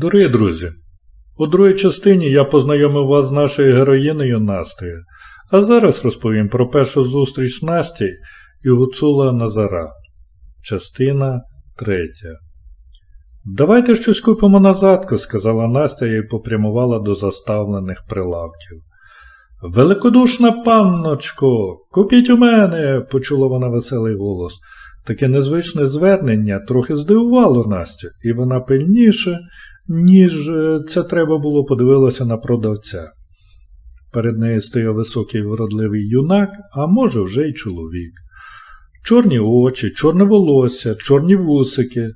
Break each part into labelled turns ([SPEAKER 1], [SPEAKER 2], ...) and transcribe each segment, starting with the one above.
[SPEAKER 1] Дорогі друзі, у другій частині я познайомив вас з нашою героїною Настею, а зараз розповім про першу зустріч Насті і Гуцула Назара. Частина третя. Давайте щось купимо на задку», – сказала Настя і попрямувала до заставлених прилавків. Великодушна панночко, купіть у мене, почула вона веселий голос. Таке незвичне звернення трохи здивувало Настю, і вона пильніше, ніж е, це треба було, подивилася на продавця. Перед нею стояв високий вродливий юнак, а може, вже й чоловік. Чорні очі, чорне волосся, чорні вусики,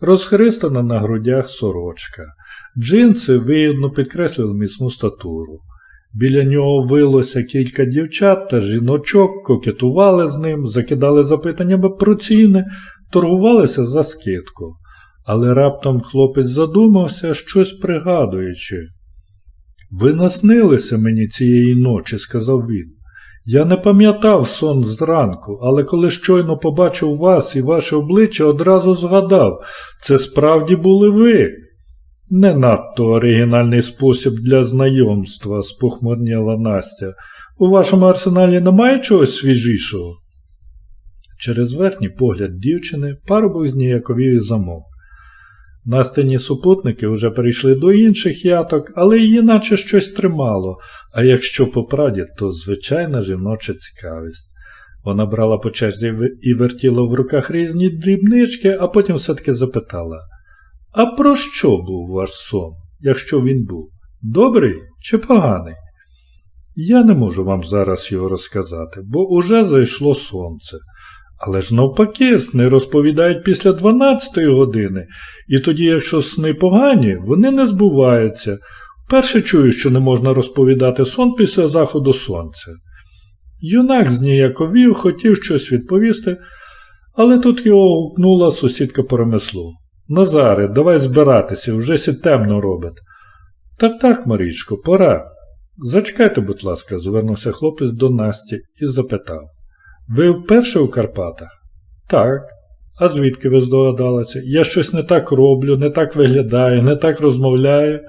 [SPEAKER 1] розхристана на грудях сорочка. Джинси виявно підкреслили міцну статуру. Біля нього вилося кілька дівчат та жіночок, кокетували з ним, закидали запитаннями про ціни, торгувалися за скидку. Але раптом хлопець задумався, щось пригадуючи. Ви наснилися мені цієї ночі, сказав він. Я не пам'ятав сон зранку, але коли щойно побачив вас і ваше обличчя, одразу згадав це справді були ви. Не надто оригінальний спосіб для знайомства, спохмурніла Настя. У вашому арсеналі немає чогось свіжішого? Через верхній погляд дівчини парубок зніяковів і замовк. Настині супутники вже перейшли до інших яток, але її наче щось тримало, а якщо по правді, то звичайна жіноча цікавість. Вона брала по черзі і вертіла в руках різні дрібнички, а потім все-таки запитала А про що був ваш сон, якщо він був? Добрий чи поганий? Я не можу вам зараз його розказати, бо уже зайшло сонце. Але ж навпаки, сни розповідають після 12 години, і тоді, якщо сни погані, вони не збуваються. Перше чую, що не можна розповідати сон після заходу сонця. Юнак зніяковів, хотів щось відповісти, але тут його гукнула сусідка по ремеслу. Назаре, давай збиратися, вже сі темно робить. Так так, Марічко, пора. Зачекайте, будь ласка, звернувся хлопець до Насті і запитав. Ви вперше у Карпатах? Так. А звідки ви здогадалися? Я щось не так роблю, не так виглядаю, не так розмовляю.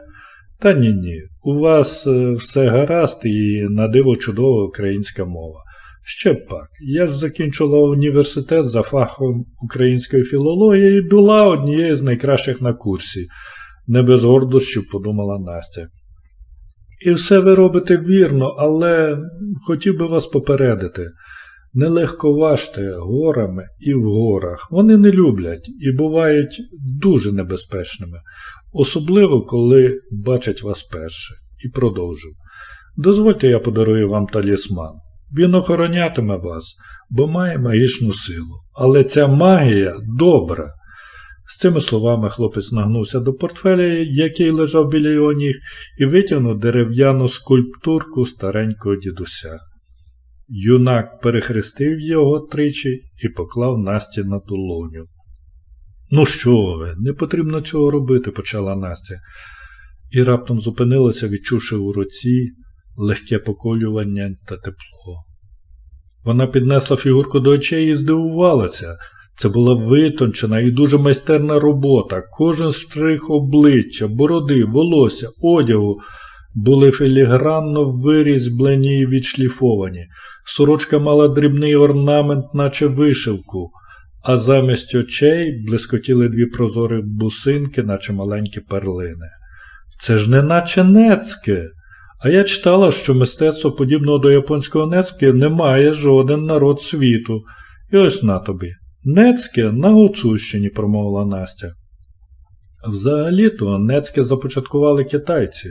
[SPEAKER 1] Та ні ні. У вас е, все гаразд і на диво чудова українська мова. Ще пак. Я ж закінчила університет за фахом української філології і була однією з найкращих на курсі, не без гордощів подумала Настя. І все ви робите вірно, але хотів би вас попередити. Нелегко важте горами і в горах. Вони не люблять і бувають дуже небезпечними, особливо коли бачать вас перше. І продовжив. Дозвольте, я подарую вам талісман. Він охоронятиме вас, бо має магічну силу. Але ця магія добра. З цими словами хлопець нагнувся до портфеля, який лежав біля його ніг, і витягнув дерев'яну скульптурку старенького дідуся. Юнак перехрестив його тричі і поклав Насті на долоню. Ну що ви, не потрібно цього робити, почала Настя, і раптом зупинилася, відчувши у руці легке поколювання та тепло. Вона піднесла фігурку до очей і здивувалася. Це була витончена і дуже майстерна робота. Кожен штрих обличчя, бороди, волосся, одягу були філігранно вирізблені і відшліфовані. Сорочка мала дрібний орнамент, наче вишивку, а замість очей блискотіли дві прозорі бусинки, наче маленькі перлини. Це ж не наче нецьке. А я читала, що мистецтво подібного до японського нецьке не має жоден народ світу. І ось на тобі. Нецьке на Гуцульщині, промовила Настя. Взагалі-то нецьке започаткували китайці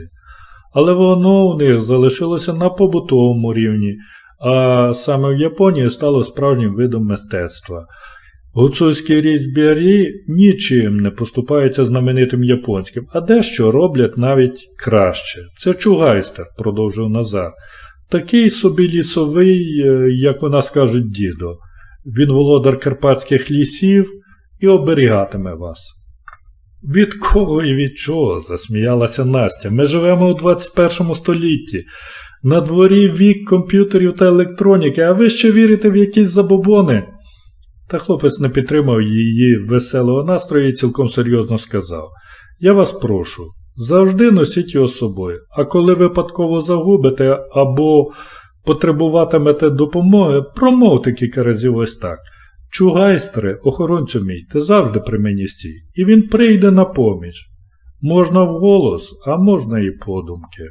[SPEAKER 1] але воно у них залишилося на побутовому рівні, а саме в Японії стало справжнім видом мистецтва. Гуцульські різьбярі нічим не поступаються знаменитим японським, а дещо роблять навіть краще. Це чугайстер, продовжив Назар. Такий собі лісовий, е, як у нас кажуть, дідо. Він володар карпатських лісів і оберігатиме вас. Від кого і від чого? засміялася Настя. Ми живемо у 21 столітті. На дворі вік комп'ютерів та електроніки, а ви ще вірите в якісь забобони. Та хлопець не підтримав її веселого настрою і цілком серйозно сказав Я вас прошу, завжди носіть його з собою, а коли випадково загубите або потребуватимете допомоги, промовте кілька разів ось так. Чугайстре, охоронцю мій, ти завжди при мені стій, і він прийде на поміч. Можна вголос, а можна і подумки.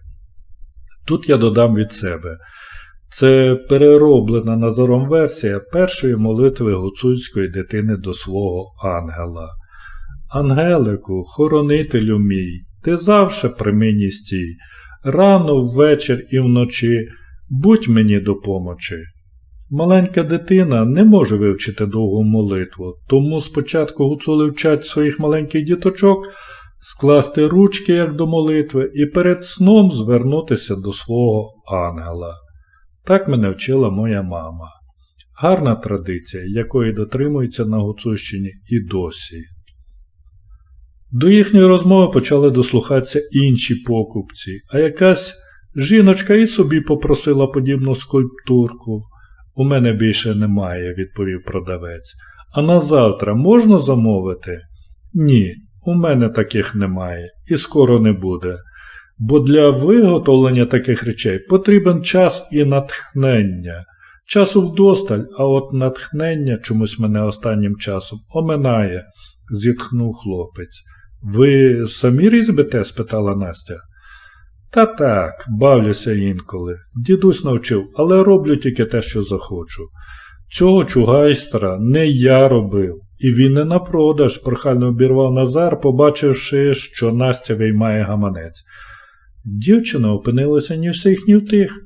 [SPEAKER 1] Тут я додам від себе. Це перероблена Назаром версія першої молитви гуцульської дитини до свого ангела. Ангелику, хоронителю мій, ти завше при мені стій, рано ввечір і вночі, будь мені допомочі. Маленька дитина не може вивчити довгу молитву, тому спочатку гуцули вчать своїх маленьких діточок скласти ручки як до молитви і перед сном звернутися до свого ангела. Так мене вчила моя мама. Гарна традиція, якої дотримується на Гуцульщині і досі. До їхньої розмови почали дослухатися інші покупці, а якась жіночка і собі попросила подібну скульптурку. У мене більше немає, відповів продавець. А на завтра можна замовити? Ні, у мене таких немає і скоро не буде. Бо для виготовлення таких речей потрібен час і натхнення. Часу вдосталь, а от натхнення чомусь мене останнім часом оминає, зітхнув хлопець. Ви самі різьбите? спитала Настя. Та так, бавлюся інколи. Дідусь навчив, але роблю тільки те, що захочу. Цього чугайстра не я робив, і він не на продаж, прохально обірвав Назар, побачивши, що Настя виймає гаманець. Дівчина опинилася ні всіх, ні в тих.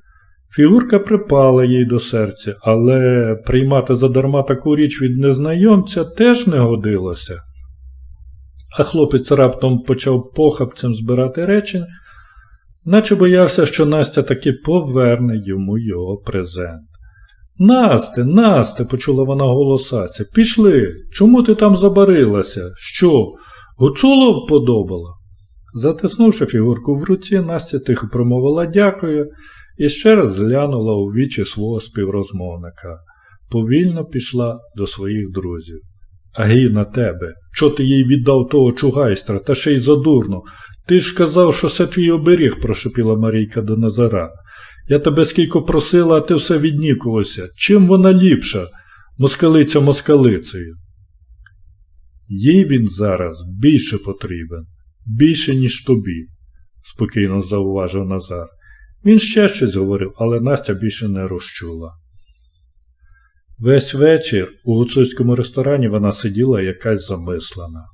[SPEAKER 1] Фігурка припала їй до серця, але приймати задарма таку річ від незнайомця теж не годилося. А хлопець раптом почав похапцем збирати речі, наче боявся, що Настя таки поверне йому його презент. Насте, Насте, почула вона голосася, пішли. Чому ти там забарилася? Що? Гуцулов подобала? Затиснувши фігурку в руці, Настя тихо промовила дякую і ще раз глянула у вічі свого співрозмовника. Повільно пішла до своїх друзів. Агі на тебе, чо ти їй віддав того чугайстра, та ще й задурно. Ти ж казав, що це твій оберіг, прошепіла Марійка до Назара. Я тебе скільки просила, а ти все віднікувався. Чим вона ліпша, москалиця москалицею? Їй він зараз більше потрібен, більше, ніж тобі, спокійно зауважив Назар. Він ще щось говорив, але Настя більше не розчула. Весь вечір у гуцульському ресторані вона сиділа якась замислена.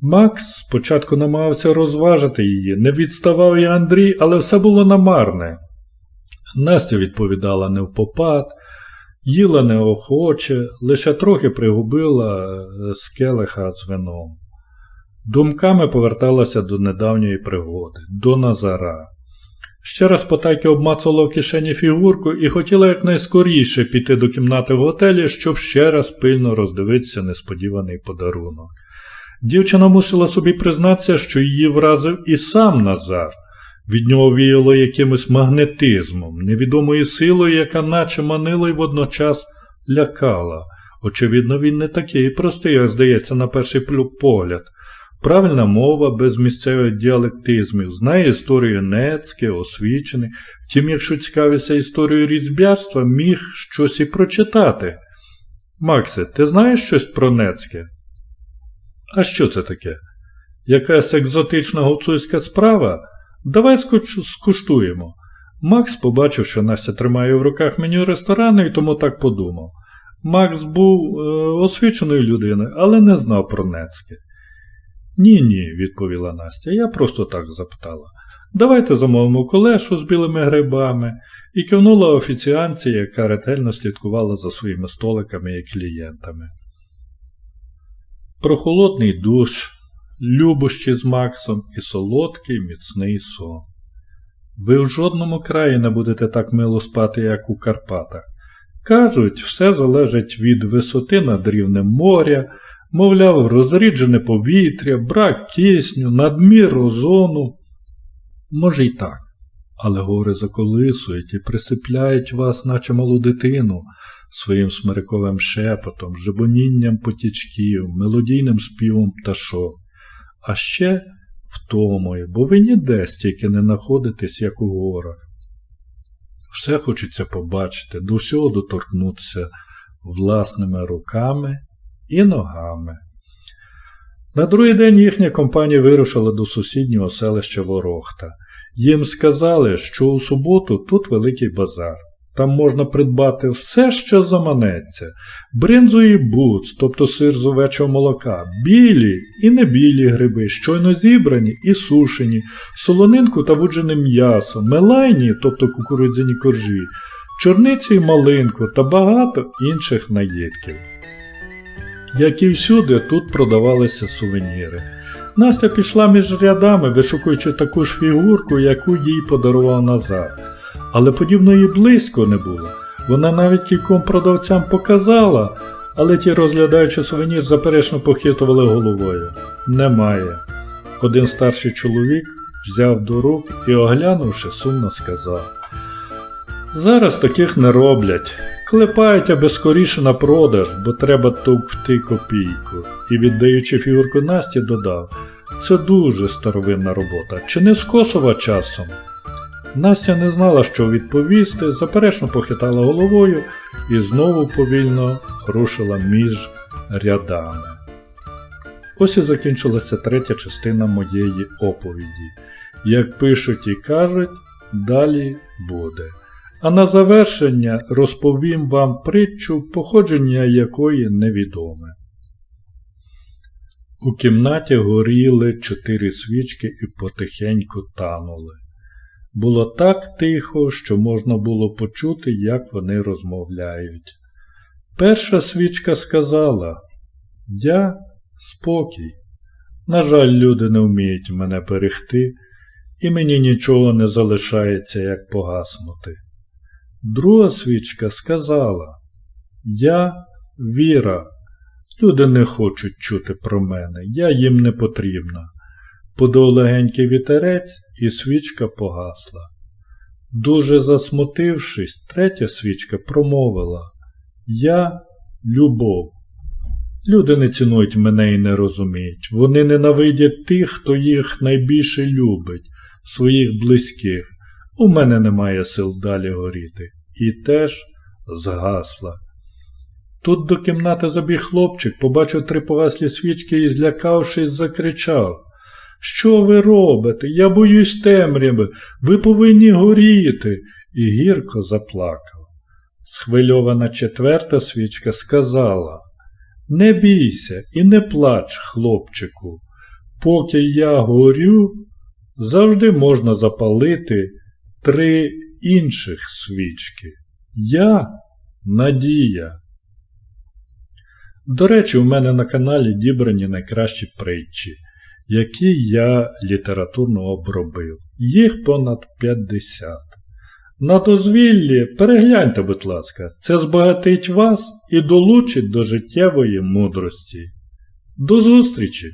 [SPEAKER 1] Макс спочатку намагався розважити її, не відставав і Андрій, але все було намарне. Настя відповідала не в попад, їла неохоче, лише трохи пригубила з келиха з вином. Думками поверталася до недавньої пригоди, до Назара. Ще раз потайки обмацала в кишені фігурку і хотіла якнайскоріше піти до кімнати в готелі, щоб ще раз пильно роздивитися несподіваний подарунок. Дівчина мусила собі признатися, що її вразив і сам Назар. Від нього віяло якимось магнетизмом, невідомою силою, яка наче манила й водночас лякала. Очевидно, він не такий простий, як здається, на перший погляд. Правильна мова без місцевих діалектизмів, знає історію Нецьке, освічений. Втім, якщо цікавиться історією різьбярства, міг щось і прочитати. Максе, ти знаєш щось про Нецьке? А що це таке? Якась екзотична гуцульська справа? Давай скуштуємо. Макс побачив, що Настя тримає в руках меню ресторану і тому так подумав. Макс був е, освіченою людиною, але не знав про Нецьке. Ні, ні, відповіла Настя, я просто так запитала. Давайте замовимо колешу з білими грибами і кивнула офіціанці, яка ретельно слідкувала за своїми столиками і клієнтами. Прохолодний душ, любощі з Максом і солодкий міцний сон. Ви в жодному краї не будете так мило спати, як у Карпатах. Кажуть, все залежить від висоти над рівнем моря, мовляв, розріджене повітря, брак кисню, надмір озону. Може, й так, але гори заколисують і присипляють вас, наче малу дитину, своїм смириковим шепотом, жебонінням потічків, мелодійним співом пташок. А ще втомою, бо ви ніде стільки не знаходитесь, як у горах. Все хочеться побачити, до всього доторкнутися власними руками і ногами. На другий день їхня компанія вирушила до сусіднього селища Ворохта. Їм сказали, що у суботу тут великий базар. Там можна придбати все, що заманеться, бринзу і буц, тобто сир з овечого молока, білі і небілі гриби, щойно зібрані і сушені, солонинку та вуджене м'ясо, мелайні, тобто кукурудзяні коржі, чорниці і малинку та багато інших наїдків. Як і всюди, тут продавалися сувеніри. Настя пішла між рядами, вишукуючи таку ж фігурку, яку їй подарував Назар. Але подібної близько не було. Вона навіть кільком продавцям показала, але ті, розглядаючи сувенір, заперечно похитували головою. Немає. Один старший чоловік взяв до рук і, оглянувши, сумно сказав: Зараз таких не роблять. Клепають, аби скоріше на продаж, бо треба товкти копійку. І, віддаючи фігурку Насті, додав: Це дуже старовинна робота, чи не з Косова часом? Настя не знала, що відповісти, заперечно похитала головою і знову повільно рушила між рядами. Ось і закінчилася третя частина моєї оповіді. Як пишуть і кажуть, далі буде. А на завершення розповім вам притчу, походження якої невідоме. У кімнаті горіли чотири свічки і потихеньку танули. Було так тихо, що можна було почути, як вони розмовляють. Перша свічка сказала Я спокій. На жаль, люди не вміють мене берегти, і мені нічого не залишається, як погаснути. Друга свічка сказала Я віра. Люди не хочуть чути про мене, я їм не потрібна. Подув легенький вітерець, і свічка погасла. Дуже засмутившись, третя свічка промовила Я любов. Люди не цінують мене і не розуміють. Вони ненавидять тих, хто їх найбільше любить, своїх близьких. У мене немає сил далі горіти. І теж згасла. Тут до кімнати забіг хлопчик, побачив три погаслі свічки і, злякавшись, закричав Що ви робите? Я боюсь темряви, ви повинні горіти. І гірко заплакав. Схвильована четверта свічка сказала Не бійся і не плач, хлопчику. Поки я горю, завжди можна запалити три інших свічки. Я надія. До речі, у мене на каналі дібрані найкращі притчі, які я літературно обробив. Їх понад 50. На дозвіллі перегляньте, будь ласка, це збагатить вас і долучить до життєвої мудрості. До зустрічі!